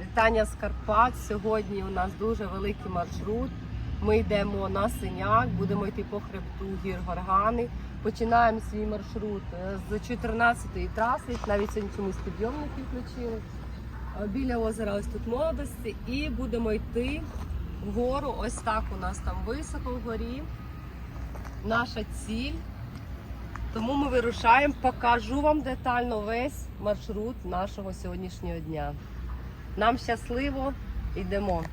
Вітання з Карпат. Сьогодні у нас дуже великий маршрут. Ми йдемо на синяк, будемо йти по хребту гір Горгани. Починаємо свій маршрут е, з 14-ї траси. Навіть сьогодні чомусь підйомники включили. Е, Біля озера ось тут молодості. І будемо йти вгору. Ось так у нас там високо вгорі. Наша ціль. Тому ми вирушаємо, покажу вам детально весь маршрут нашого сьогоднішнього дня. Нам щасливо, йдемо.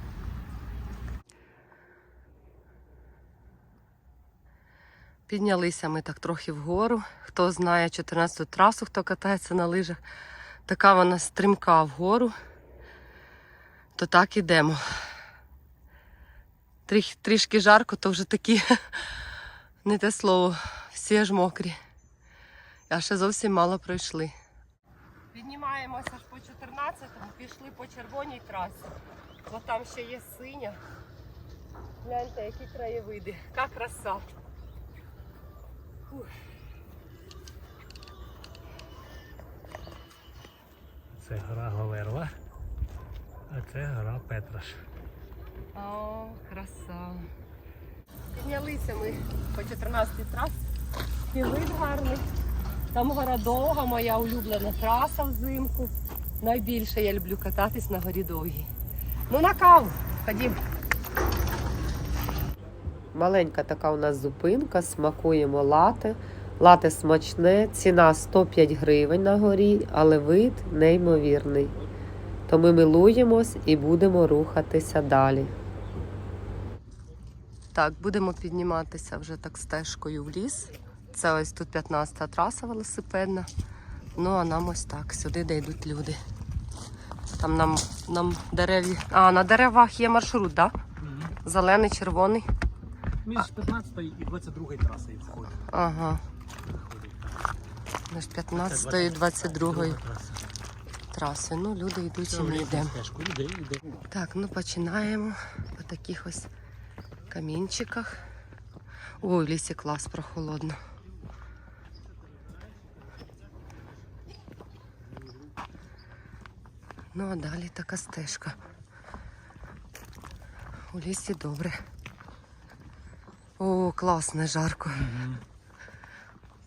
Піднялися ми так трохи вгору. Хто знає 14-ту трасу, хто катається на лижах, така вона стрімка вгору, то так ідемо. Тріх, трішки жарко, то вже такі, не те слово, всі аж мокрі. А ще зовсім мало пройшли. Піднімаємося аж по 14-му, пішли по червоній трасі, бо там ще є синя. Гляньте, які краєвиди, яка краса. Фух. Це гора Говерла, а це гора Петраш. О, краса. Піднялися ми по 14-й трасі. І гарний. Там гора довга, моя улюблена траса взимку. Найбільше я люблю кататись на горі довгій. Ну на каву. Ходім. Маленька така у нас зупинка, смакуємо лате. Лате смачне, ціна 105 гривень на горі, але вид неймовірний. То ми милуємось і будемо рухатися далі. Так, будемо підніматися вже так стежкою в ліс. Це ось тут 15-та траса велосипедна. Ну а нам ось так, сюди де йдуть люди. Там нам, нам дереві. А, на деревах є маршрут, так? Да? Зелений, червоний. Між 15 і 22 трасою входить. Ага. Між 15 і 22 траса. траси. Ну, люди йдуть і ми йдемо. Так, ну починаємо по таких ось камінчиках. Ой, в лісі клас прохолодно. Ну, а далі така стежка. У лісі добре. О, класно, жарко.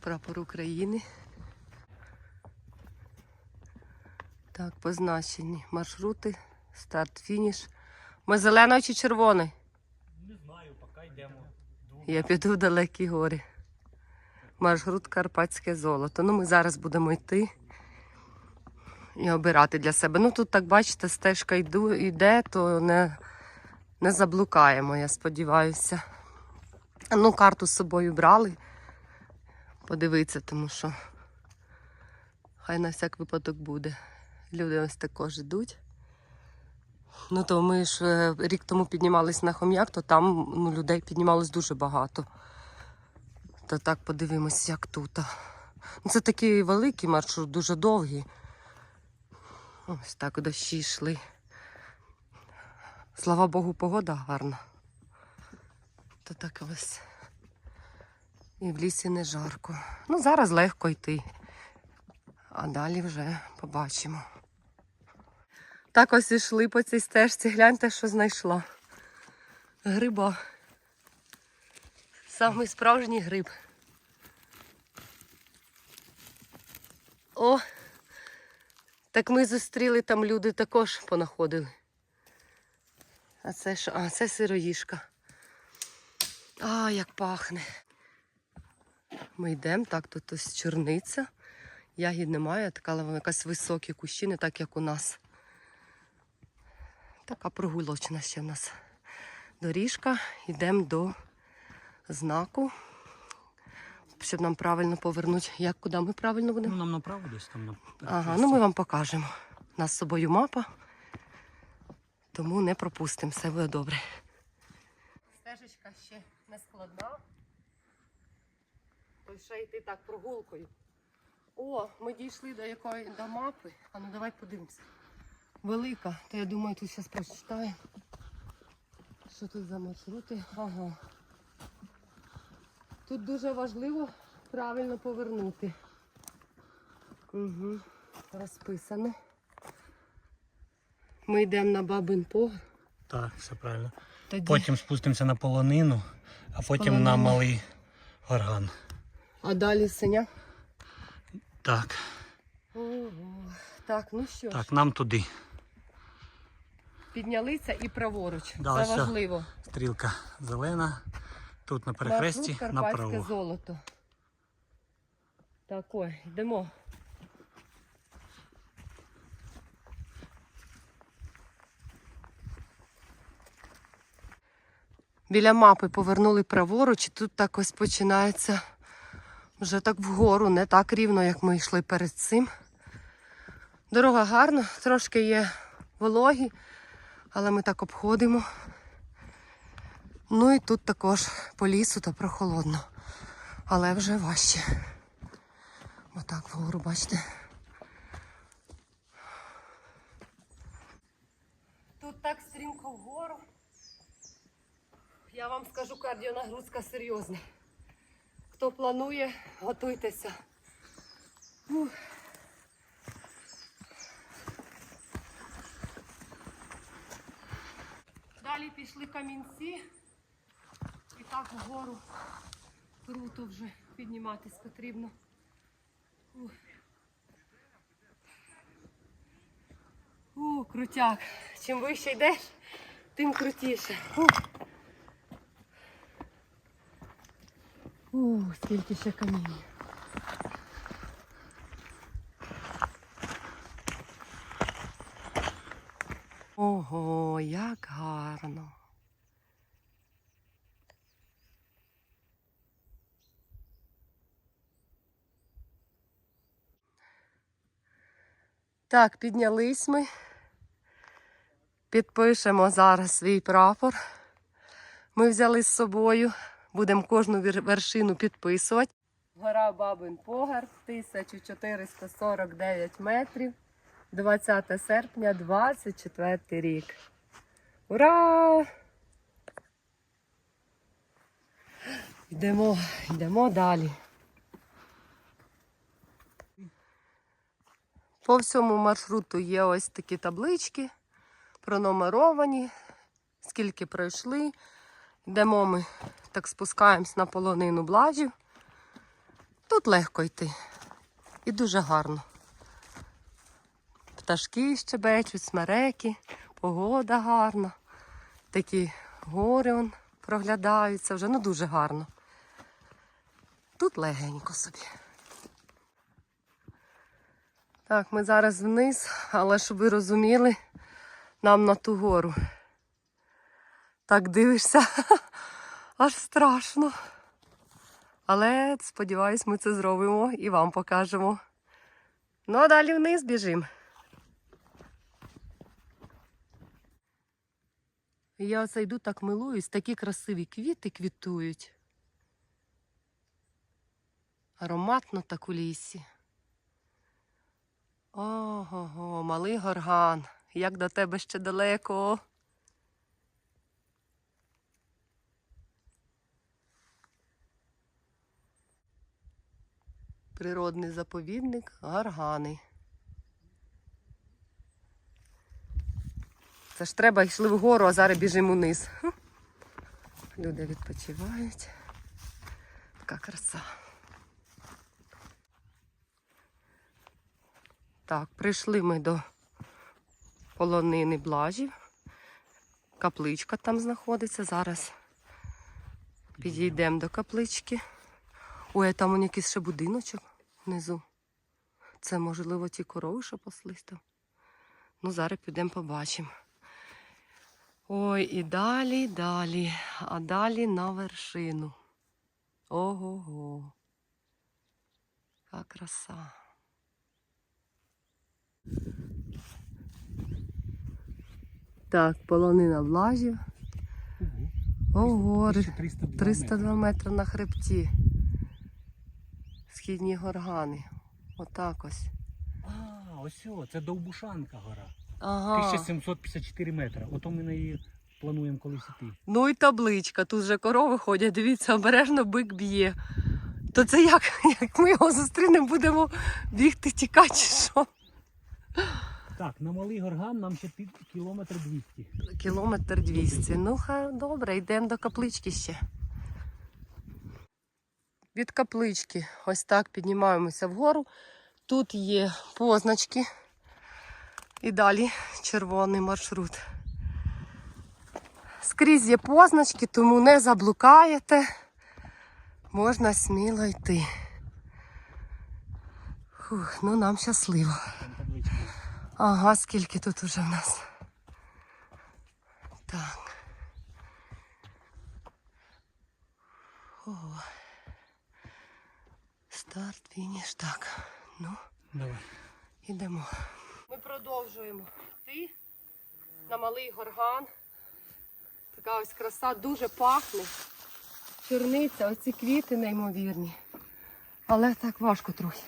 Прапор України. Так, позначені маршрути, старт, фініш. Ми зеленою чи червоною? Не знаю, поки йдемо. Я піду в далекі гори. Маршрут Карпатське золото. Ну, ми зараз будемо йти і обирати для себе. Ну тут, так бачите, стежка йду, йде, то не, не заблукаємо, я сподіваюся. Ну, карту з собою брали. Подивитися, тому що хай на всяк випадок буде. Люди ось також йдуть. Ну, то ми ж е, рік тому піднімались на хом'як, то там ну, людей піднімалось дуже багато. То так подивимось, як тут. Ну, Це такий великий маршрут, дуже довгий. Ось так дощі йшли. Слава Богу, погода гарна. То так ось. І в лісі не жарко. Ну, зараз легко йти. А далі вже побачимо. Так ось ішли по цій стежці. Гляньте, що знайшла. Гриба. Самий справжній гриб. О! Так ми зустріли там люди також понаходили. А це що? А, це сироїшка. А, як пахне. Ми йдемо, так, тут ось чорниця. Ягід немає, така але якась високі кущі, не так як у нас. Така прогулочна ще в нас доріжка. Йдемо до знаку, щоб нам правильно повернути. Як куди ми правильно будемо? Ну, нам направо десь там на Ага, ну ми вам покажемо. У нас з собою мапа, тому не пропустимо, все буде добре. Стежечка ще не складна. То ще йти так прогулкою. О, ми дійшли до якої до мапи. А ну давай подивимося. Велика, то я думаю, тут зараз прочитаємо. Що тут за маршрути? Ага. Тут дуже важливо правильно повернути. Угу. Розписано. Ми йдемо на бабин погреб. Так, все правильно. Тоді. Потім спустимося на полонину, а потім на малий горган. А далі синя. Так, Ого. Так, ну що ж, так, нам туди. піднялися і праворуч. Да, Це важливо. Стрілка зелена. Тут на перехресті Маршрут направо. золото. Так, ой, йдемо. Біля мапи повернули праворуч, і тут так ось починається вже так вгору, не так рівно, як ми йшли перед цим. Дорога гарна, трошки є вологі, але ми так обходимо. Ну і тут також по лісу та прохолодно, але вже важче. Отак вгору, бачите. Тут так стрімко вгору. Я вам скажу, кардіонагрузка серйозна. Хто планує, готуйтеся. Ух. Далі пішли камінці. Так вгору круто вже підніматись потрібно. Ух. У, крутяк. Чим вище йдеш, тим крутіше. У, скільки ще каміння. Ого, як гарно. Так, піднялись ми. Підпишемо зараз свій прапор. Ми взяли з собою, будемо кожну вершину підписувати. Гора Бабин Погар, 1449 метрів, 20 серпня, 24 рік. Ура! Йдемо, йдемо далі. По всьому маршруту є ось такі таблички, пронумеровані, скільки пройшли. Йдемо ми, так спускаємось на полонину блажів. Тут легко йти. І дуже гарно. Пташки щебечуть, смереки, погода гарна. Такі гори он проглядаються вже, ну дуже гарно. Тут легенько собі. Так, ми зараз вниз, але щоб ви розуміли, нам на ту гору. Так дивишся, аж страшно. Але сподіваюсь, ми це зробимо і вам покажемо. Ну, а далі вниз біжимо. Я оце так милуюсь, такі красиві квіти квітують. Ароматно так у лісі. Ого, малий горган. Як до тебе ще далеко. Природний заповідник Гаргани. Це ж треба йшли вгору, а зараз біжимо вниз. Люди відпочивають. Така краса. Так, прийшли ми до полонини блажів. Капличка там знаходиться. Зараз підійдемо до каплички. Ой, там он якийсь ще будиночок внизу. Це, можливо, ті корови, що паслись там. Ну, зараз підемо побачимо. Ой, і далі, далі, а далі на вершину. Ого-го. Яка краса. Так, полонина влажів. О, гори. 302 метри на хребті. Східні горгани. Отак ось. А, ось о, це Довбушанка гора. Ага. 1754 метри. Ото ми на її плануємо колись іти. Ну і табличка. Тут же корови ходять. Дивіться, обережно бик б'є. То це як, як ми його зустрінемо, будемо бігти, тікати, чи що? Так, на малий горган нам ще під кілометр 200. Кілометр 200. Ну, ха, добре, йдемо до каплички ще. Від каплички ось так піднімаємося вгору. Тут є позначки. І далі червоний маршрут. Скрізь є позначки, тому не заблукаєте. Можна сміло йти. Фух, ну нам щасливо. Ага, скільки тут уже в нас. Так. Ого. Старт, фініш. Так. Ну, Давай. ідемо. Ми продовжуємо йти на малий горган. Така ось краса дуже пахне. Чорниця, оці квіти неймовірні. Але так важко трохи.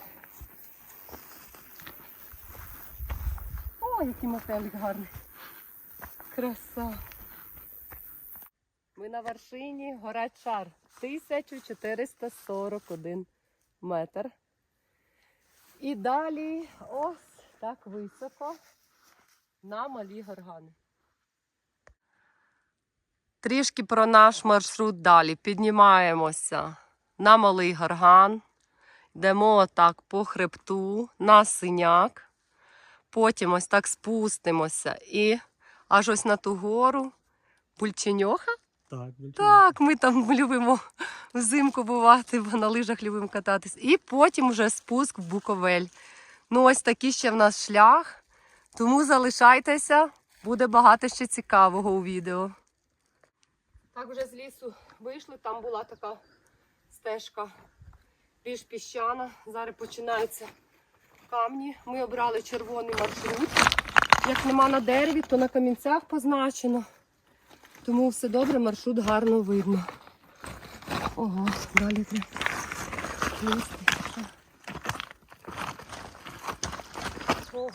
О, який мотелик гарний. Краса. Ми на вершині гора Чар. 1441 метр. І далі ось так високо на малі горгани. Трішки про наш маршрут далі. Піднімаємося на малий горган. Йдемо отак по хребту на синяк. Потім ось так спустимося і аж ось на ту гору. Бульченьоха? Так, Так, ми там любимо взимку бувати, бо на лижах любимо кататись. І потім вже спуск в Буковель. Ну, ось такий ще в нас шлях. Тому залишайтеся, буде багато ще цікавого у відео. Так, вже з лісу вийшли, там була така стежка більш піщана. Зараз починаються камні. Ми обрали червоний маршрут. Як нема на дереві, то на камінцях позначено. Тому все добре, маршрут гарно видно. Ого, далі треба. Ого.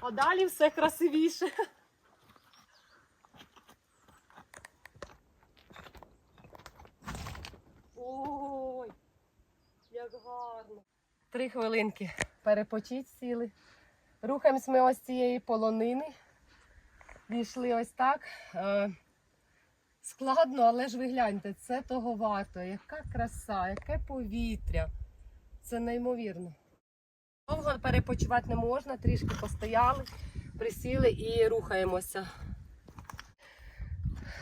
А далі все красивіше. Ой, як гарно. Три хвилинки. Перепочіть сіли. Рухаємось ми ось цієї полонини. Дійшли ось так. Е, Складно, але ж ви гляньте, це того варто. Яка краса, яке повітря. Це неймовірно. Довго перепочивати не можна, трішки постояли, присіли і рухаємося.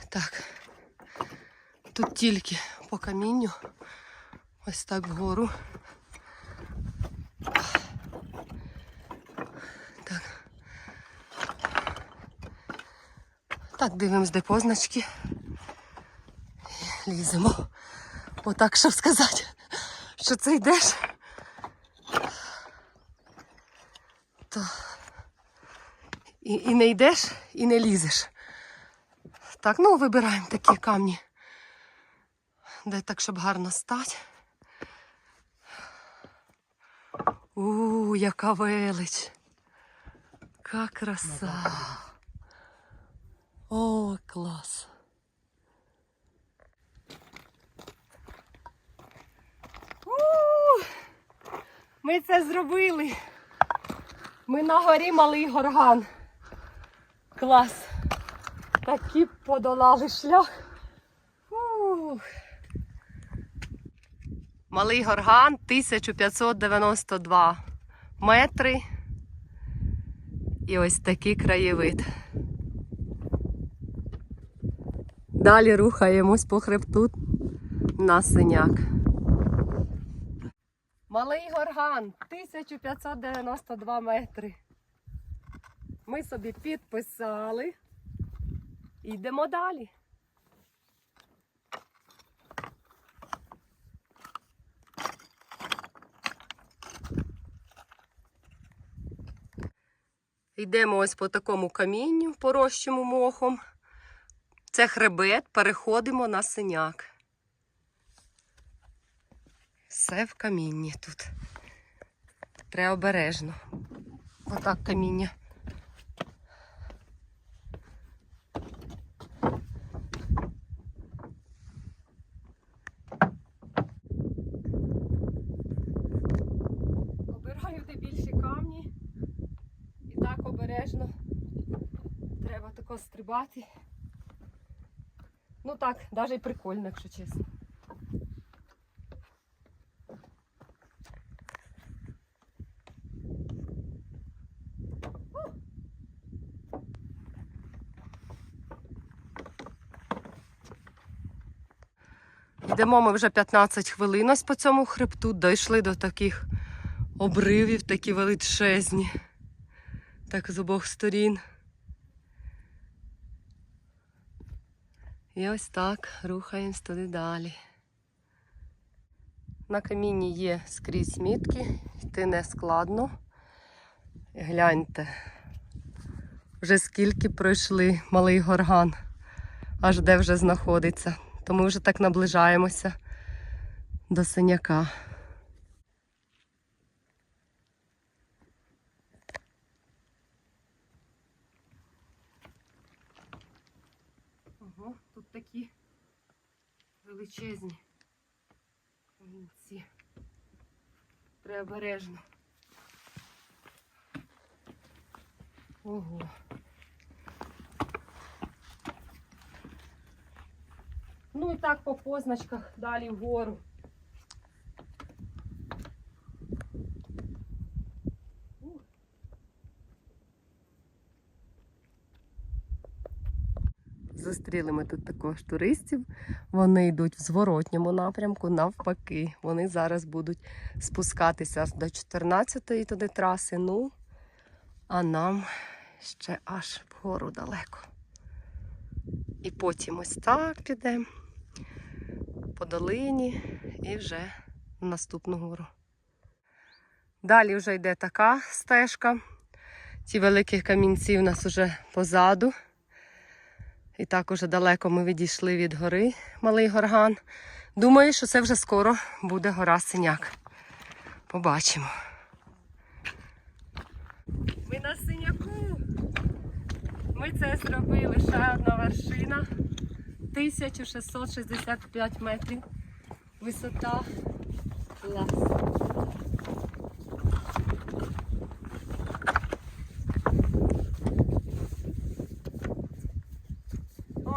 Так. Тут тільки по камінню. Ось так вгору. Так, дивимось, де позначки. Ліземо. Отак, щоб сказати, що це йдеш. То і, і не йдеш, і не лізеш. Так, ну вибираємо такі камні. Де так, щоб гарно стати. У, яка велич. Яка краса. О, клас. У, Ми це зробили. Ми на горі малий горган. Клас. Такі подолали шлях. Ух. Малий горган 1592 метри. І ось такий краєвид. Далі рухаємось по хребту на синяк. Малий горган 1592 метри. Ми собі підписали. Йдемо далі. Йдемо ось по такому камінню, порощому мохом. Це хребет, переходимо на синяк. Все в камінні тут. Треба обережно. Отак каміння. Обираю де більші камні. І так треба тако стрибати. Ну так, навіть прикольно, якщо чесно. Йдемо ми вже 15 хвилин ось по цьому хребту, дійшли до таких обривів, такі величезні. Так з обох сторін. І ось так рухаємось туди далі. На камінні є скрізь мітки, йти не складно. Гляньте, вже скільки пройшли малий горган, аж де вже знаходиться. То ми вже так наближаємося до синяка. Ого, тут такі величезні камінці. Треба обережно. Ого. Ну і так по позначках далі вгору. Зустріли ми тут також туристів. Вони йдуть в зворотньому напрямку, навпаки. Вони зараз будуть спускатися до 14-ї туди траси. Ну, а нам ще аж вгору далеко. І потім ось так підемо по долині і вже в наступну гору. Далі вже йде така стежка. Ті великі камінці у нас вже позаду. І так уже далеко ми відійшли від гори Малий Горган. Думаю, що це вже скоро буде гора Синяк. Побачимо. Ми на синяку. Ми це зробили ще одна вершина. 1665 метрів. Висота. Клас.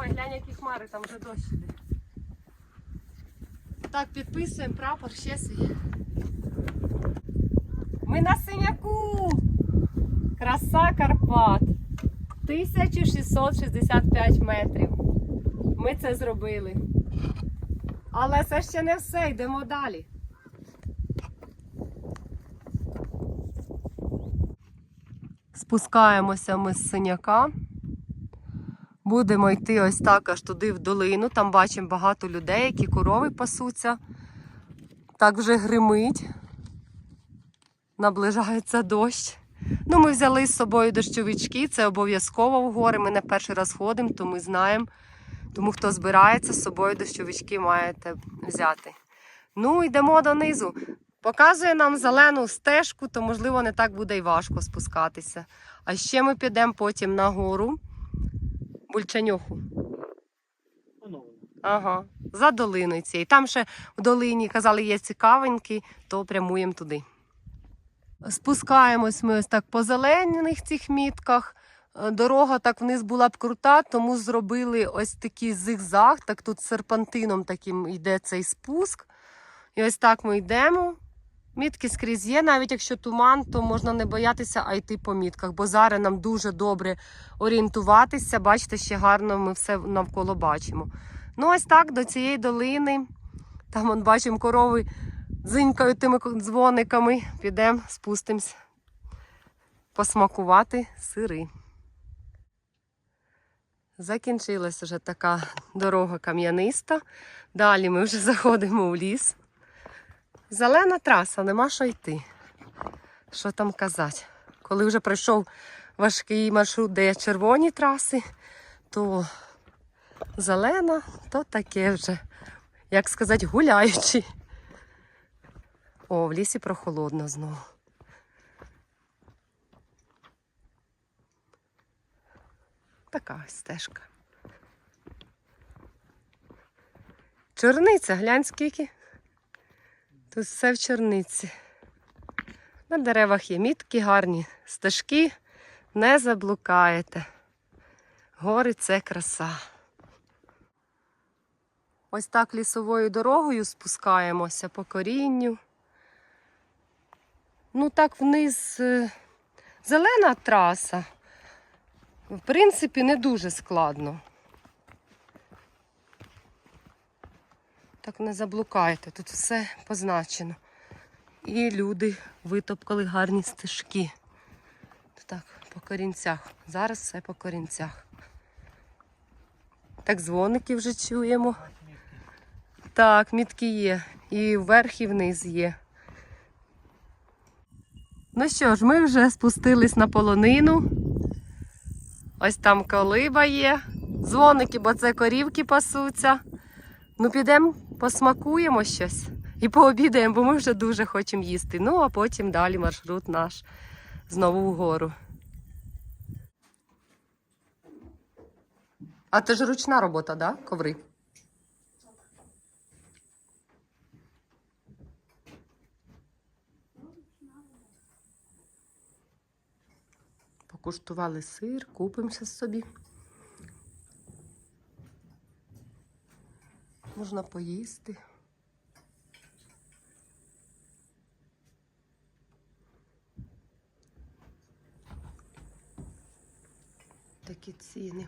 Ой, глянь, які хмари, там вже дощ іде. Так, підписуємо прапор, ще свій. Ми на синяку! Краса Карпат. 1665 метрів. Ми це зробили. Але це ще не все, йдемо далі. Спускаємося ми з синяка. Будемо йти ось так аж туди в долину. Там бачимо багато людей, які корови пасуться. Так вже гримить. Наближається дощ. Ну, ми взяли з собою дощовички, це обов'язково в гори. Ми не перший раз ходимо, то ми знаємо. Тому хто збирається, з собою дощовички маєте взяти. Ну, йдемо донизу. Показує нам зелену стежку, то можливо не так буде й важко спускатися. А ще ми підемо потім на гору. Бульчаньоху. Ага, за долиною цією. Там ще в долині казали, є цікавенькі, то прямуємо туди. Спускаємось ми ось так по зелених цих мітках. Е, Дорога так вниз була б крута, тому зробили ось такий зигзаг. Так тут серпантином таким йде цей спуск. І ось так ми йдемо. Мітки скрізь є, навіть якщо туман, то можна не боятися, а йти по мітках, бо зараз нам дуже добре орієнтуватися. Бачите, ще гарно ми все навколо бачимо. Ну, ось так до цієї долини. Там он, бачимо корови дзинькають тими дзвониками. Підемо, спустимось посмакувати сири. Закінчилась вже така дорога кам'яниста. Далі ми вже заходимо в ліс. Зелена траса, нема що йти. Що там казати? Коли вже пройшов важкий маршрут, де є червоні траси, то зелена, то таке вже, як сказати, гуляючи. О, в лісі прохолодно знову. Така ось стежка. Чорниця, глянь скільки. Тут все в чорниці. На деревах є мітки гарні, стежки, не заблукаєте. Гори це краса. Ось так лісовою дорогою спускаємося по корінню. Ну так вниз е, зелена траса. В принципі, не дуже складно. Так не заблукайте, тут все позначено. І люди витопкали гарні стежки. Так, по корінцях. Зараз все по корінцях. Так, дзвоники вже чуємо. Так, мітки є. І вверх, і вниз є. Ну що ж, ми вже спустились на полонину. Ось там колиба є. Дзвоники, бо це корівки пасуться. Ну, підемо, посмакуємо щось і пообідаємо, бо ми вже дуже хочемо їсти. Ну, а потім далі маршрут наш знову вгору. А це ж ручна робота, да? Коври? Покуштували сир, купимося собі. Можна поїсти. Такі ціни.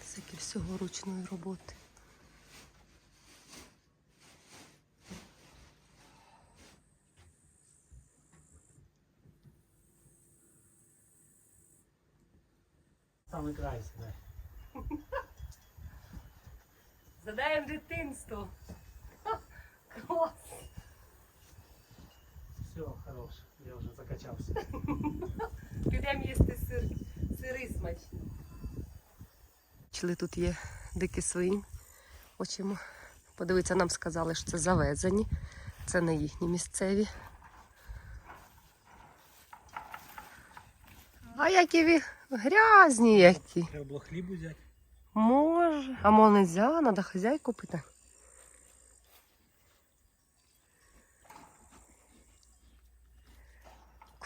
Всякі всього ручної роботи. Саме край сюди. Дитинство. Клас. Все, хорош. Я вже закачався. Підемо їсти сир, сири смачні. Чили тут є дикі свині. Хочемо подивитися, нам сказали, що це завезені. Це не їхні місцеві. А які ви грязні які. Треба було хліб взяти. Може. А мо нельзя, треба хазяйку питати.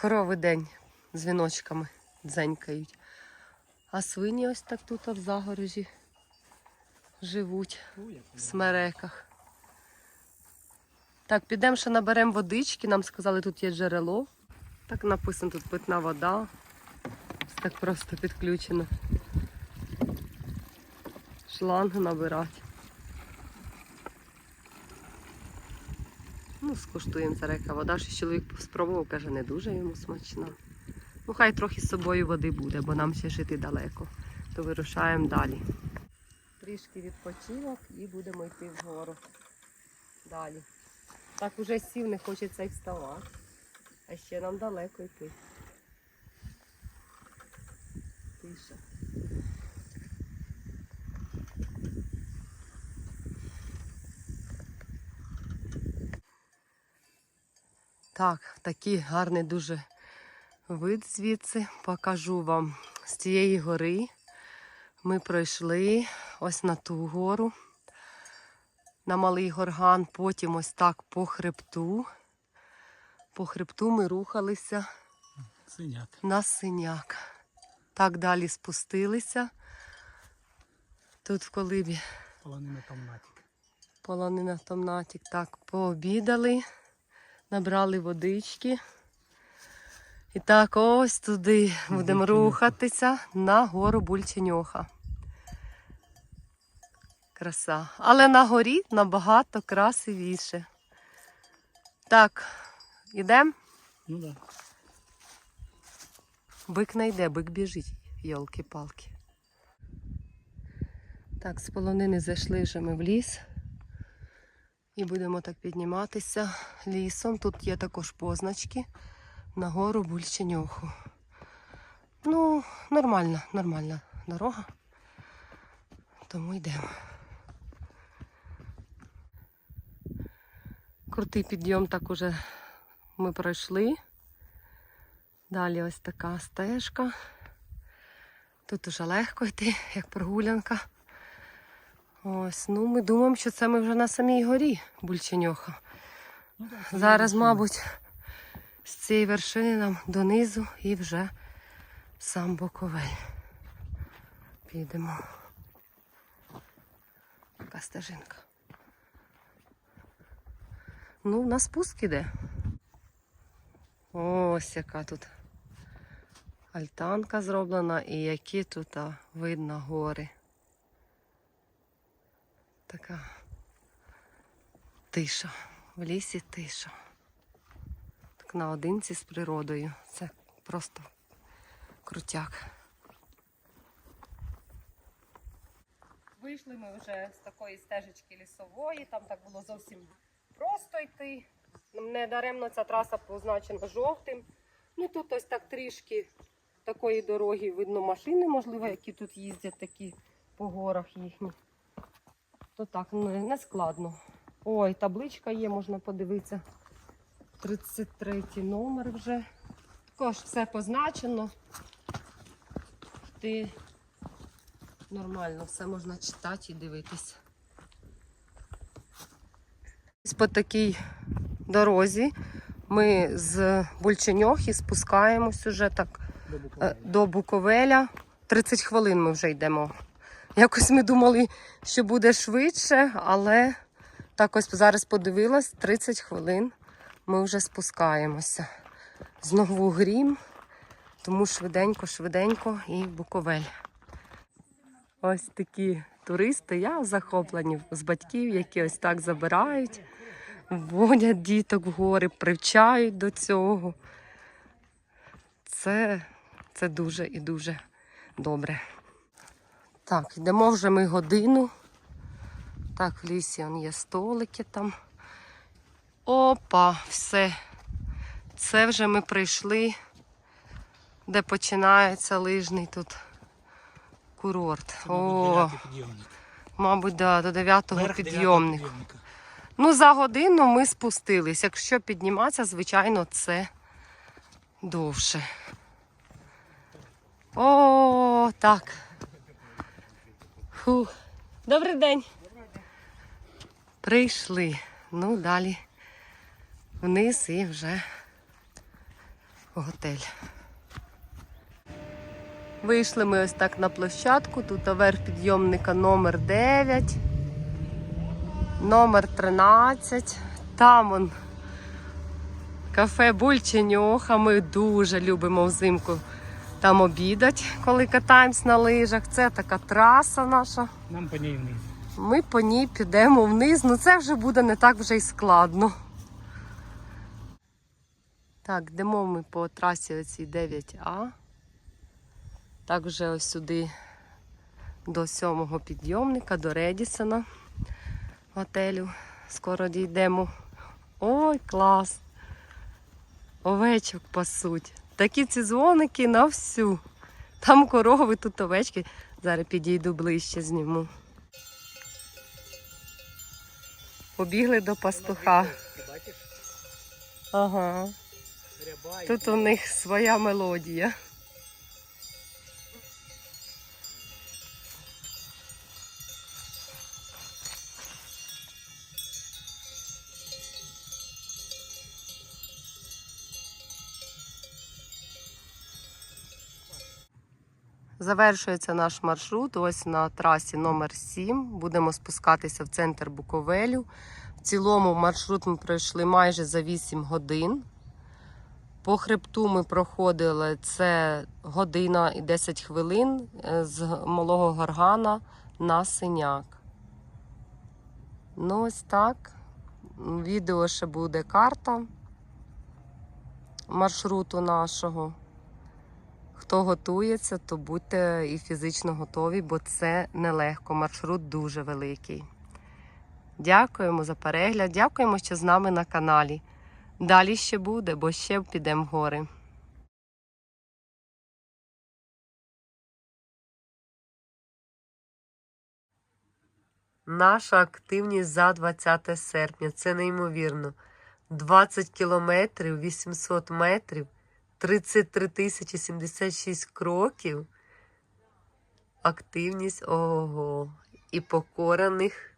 Корови день з віночками дзенькають. А свині ось так тут в загорожі живуть в смереках. Так, підемо ще наберемо водички. Нам сказали, тут є джерело. Так написано, тут питна вода. Так просто підключено. Шланг набирати. Ну, скуштуємо зараз яка вода. Ще чоловік спробував, каже, не дуже йому смачна. Ну, хай трохи з собою води буде, бо нам ще жити далеко. То вирушаємо далі. Трішки відпочинок і будемо йти вгору. Далі. Так уже сів, не хочеться й вставати. А ще нам далеко йти. Тиша. Так, такий гарний дуже вид звідси. Покажу вам з цієї гори. Ми пройшли ось на ту гору, на малий горган, потім ось так по хребту. По хребту ми рухалися Синят. на синяк. Так далі спустилися. Тут в колибі Полонина томнатик. полонина томнатик. Так, пообідали, набрали водички. І так ось туди будемо рухатися на гору Бульченьоха. Краса. Але на горі набагато красивіше. Так, ідемо. Ну. Да. Бик не йде, бик біжить, йолки-палки. Так, з полонини зайшли вже ми в ліс. І будемо так підніматися лісом. Тут є також позначки на гору Бульченьоху. Ну, нормальна, нормальна дорога. Тому йдемо. Крутий підйом так уже ми пройшли. Далі ось така стежка. Тут уже легко йти, як прогулянка. Ось, ну ми думаємо, що це ми вже на самій горі Бульченьоха. Ну, Зараз, мабуть, з цієї вершини нам донизу і вже сам Боковель. підемо. Така стежинка. Ну, на спуск іде. Ось яка тут альтанка зроблена і які тут а, видно гори. Така тиша. В лісі тиша. Так наодинці з природою. Це просто крутяк. Вийшли ми вже з такої стежечки лісової, там так було зовсім просто йти. Не даремно ця траса позначена жовтим. Ну тут ось так трішки такої дороги видно машини, можливо, які тут їздять такі по горах їхні. То так, ну, не складно. Ой, табличка є, можна подивитися. 33 номер вже. Також все позначено. Ти нормально, все можна читати і дивитись. По такій дорозі ми з Бульченьохи спускаємось уже так е, до Буковеля. 30 хвилин ми вже йдемо. Якось ми думали, що буде швидше, але так ось зараз подивилась, 30 хвилин ми вже спускаємося. Знову грім, тому швиденько, швиденько і Буковель. Ось такі туристи, я захоплені з батьків, які ось так забирають, водять діток в гори, привчають до цього. Це, це дуже і дуже добре. Так, йдемо вже ми годину. Так, в лісі он є столики там. Опа, все. Це вже ми прийшли, де починається лижний тут курорт. О, мабуть, да, до 9-го підйомнику. Ну, за годину ми спустились. Якщо підніматися, звичайно, це довше. О, так. Фу. Добрий день. Прийшли. Ну, далі вниз і вже в готель. Вийшли ми ось так на площадку. Тут верх підйомника номер 9, номер 13. Там он кафе Бульченьоха. Ми дуже любимо взимку там обідати, коли катаємось на лижах. Це така траса наша. Нам по ній вниз. Ми по ній підемо вниз. Ну це вже буде не так вже й складно. Так, йдемо ми по трасі оцій 9А. Так вже ось сюди до сьомого підйомника, до Редісона готелю. Скоро дійдемо. Ой, клас! Овечок пасуть. Такі ці дзвоники на всю. Там корови, тут овечки. Зараз підійду ближче, зніму. Побігли до пастуха. Ага. Тут у них своя мелодія. Завершується наш маршрут. Ось на трасі номер 7. Будемо спускатися в центр Буковелю. В цілому маршрут ми пройшли майже за 8 годин. По хребту ми проходили це година і 10 хвилин е, з малого горгана на синяк. Ну, ось так. Відео ще буде карта маршруту нашого. Хто готується, то будьте і фізично готові, бо це нелегко. Маршрут дуже великий. Дякуємо за перегляд. Дякуємо, що з нами на каналі. Далі ще буде, бо ще підемо в гори. Наша активність за 20 серпня. Це неймовірно. 20 кілометрів, 800 метрів, 33 тисячі 76 кроків. Активність ого. І покораних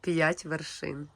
5 вершин.